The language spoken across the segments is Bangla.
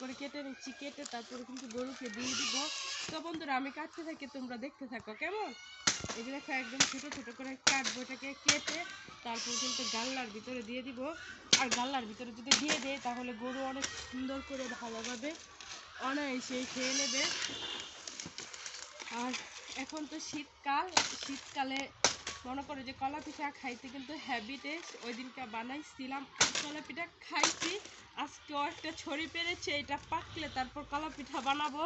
করে কেটে নিচ্ছি, কেটে তারপরে কিন্তু গরুকে দিয়ে দিব। তো বন্ধুরা, আমি কাটতে থাকি, তোমরা দেখতে থাকো, কেমন? দেখো, একদম ছোট ছোট করে কাটবো এটাকে, কেটে তারপর কিন্তু গাল্লার ভিতরে দিয়ে দিব। আর গাল্লার ভিতরে যদি দিয়ে দেয় তাহলে গরু অনেক সুন্দর করে ভালোভাবে অনায়াসে খেয়ে নেবে। আর এখন তো শীতকাল, শীতকালে মনে করে যে কলা পিঠা খাইতে কিন্তু টেস্ট ওই দিনকে বানাইছিলাম কলা পিঠা খাইছি আজকেও একটা ছড়ি পেরেছে, এটা পাকলে তারপর কলা পিঠা বানাবো।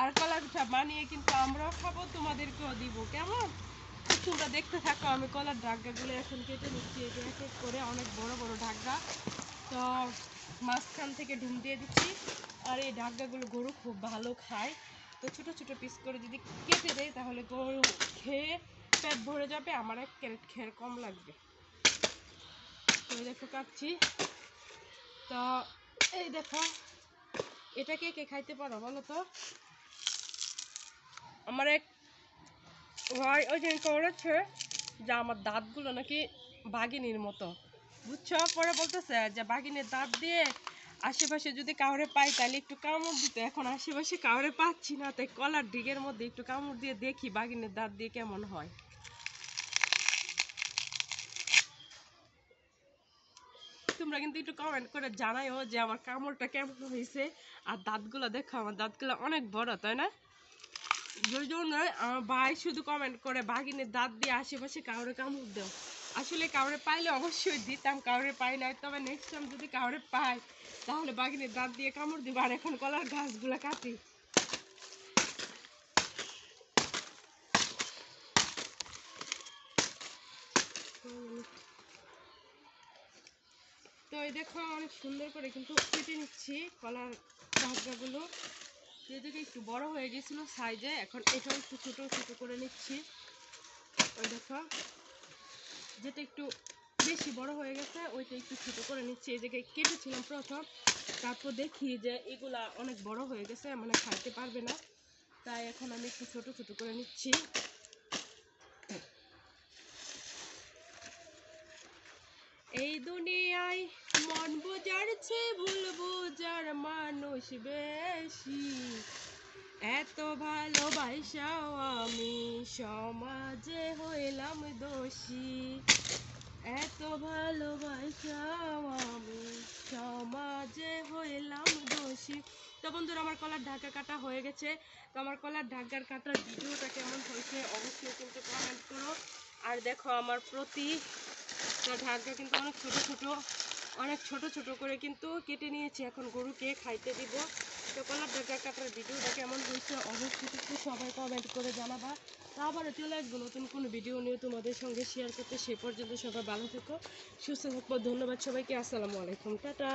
আর কলা পিঠা বানিয়ে কিন্তু আমরাও খাব, তোমাদেরকেও দিব, কেমন? তোমরা দেখতে থাকো, আমি কলার ঢাকাগুলো এখন কেটে নিচ্ছি এক এক করে অনেক বড় বড় ঢাকা তো মাঝখান থেকে ঢুম দিয়ে দিচ্ছি, আর এই ঢাকাগুলো গরু খুব ভালো খায়। তো ছোট ছোট পিস করে যদি কেটে দেয়, তাহলে গরু খেয়ে পেট ভরে যাবে, আমার এক ক্যারেট খেয়ে কম লাগবে। তো দেখো কাটছি তো এই দেখো, এটা কে কে খাইতে পারো বলো তো? আমার এক ভাই ওই যে করেছে যে আমার দাঁতগুলো নাকি বাঘিনীর মতো। বুঝছ? পরে বলতেছে যে বাঘিনীর দাঁত দিয়ে আশেপাশে যদি কাউরে পাই তাহলে একটু কামড় দিতে। এখন আশেপাশে কাউরে পাচ্ছি না, তাই কলার ডিগের মধ্যে একটু কামড় দিয়ে দেখি বাঘিনীর দাঁত দিয়ে কেমন হয়। তোমরা কিন্তু একটু কমেন্ট করে জানাইও যে আমার কামড়টা কেমন হয়েছে। আর দাঁতগুলো দেখো, আমার দাঁতগুলো অনেক বড়, তাই না? ওই জন্য আমার ভাই শুধু কমেন্ট করে, বাঘিনের দাঁত দিয়ে আশেপাশে কাউরে কামড় দাও। আসলে কাউরে পাইলে অবশ্যই দিতাম, কাউরে পাই নাই। তবে নেক্সট টাইম যদি কাউরে পাই, তাহলে বাঘিনের দাঁত দিয়ে কামড় দিব। আর এখন কলার গাছগুলো কাটি। তো এই দেখো, অনেক সুন্দর করে কিন্তু কেটে নিচ্ছি কলার ঢাকাগুলো যেদিকে একটু বড় হয়ে গেছিল সাইজে এখন এটাও একটু ছোট ছোট করে নিচ্ছি। ওই দেখো, যেটা একটু বেশি বড় হয়ে গেছে, ওইটা একটু ছোট করে নিচ্ছি। এই জায়গায় কেটেছিলাম প্রথম, তারপর দেখি যে এগুলা অনেক বড় হয়ে গেছে মানে খাইতে পারবে না। তাই এখন আমি একটু ছোট ছোট করে নিচ্ছি। এই দুনিয়ায় মন বোঝারছে ভুল বোঝার মানুষ বেশি। এত ভালোবাসাও আমি সমাজে হইলাম দোষী। এত ভালোবাসাও আমি সমাজে হইলাম দোষী। তো বন্ধুরা, আমার কলার ঢাকা কাটা হয়ে গেছে। তো আমার কলার ঢাকার কাটার ভিডিওটা কেমন হয়েছে অবশ্যই কিন্তু কমেন্ট করো। আর দেখো, আমার প্রতি ঢাকা কিন্তু অনেক ছোট ছোট। অনেক ছোট ছোট করে কিন্তু কেটে নিয়েছি। এখন গরুকে খাইতে দিব। তো কলার ডাকা কাটার ভিডিওটা কেমন হয়েছে অবশ্যই কিন্তু সবাই কমেন্ট করে জানাবা। আবারও চলে আসব নতুন কোনো ভিডিও নিয়ে তোমাদের সঙ্গে শেয়ার করতে। সে পর্যন্ত সবাই ভালো থেকো, সুস্থ থাকব ধন্যবাদ সবাইকে। আসসালামু আলাইকুম। টাটা।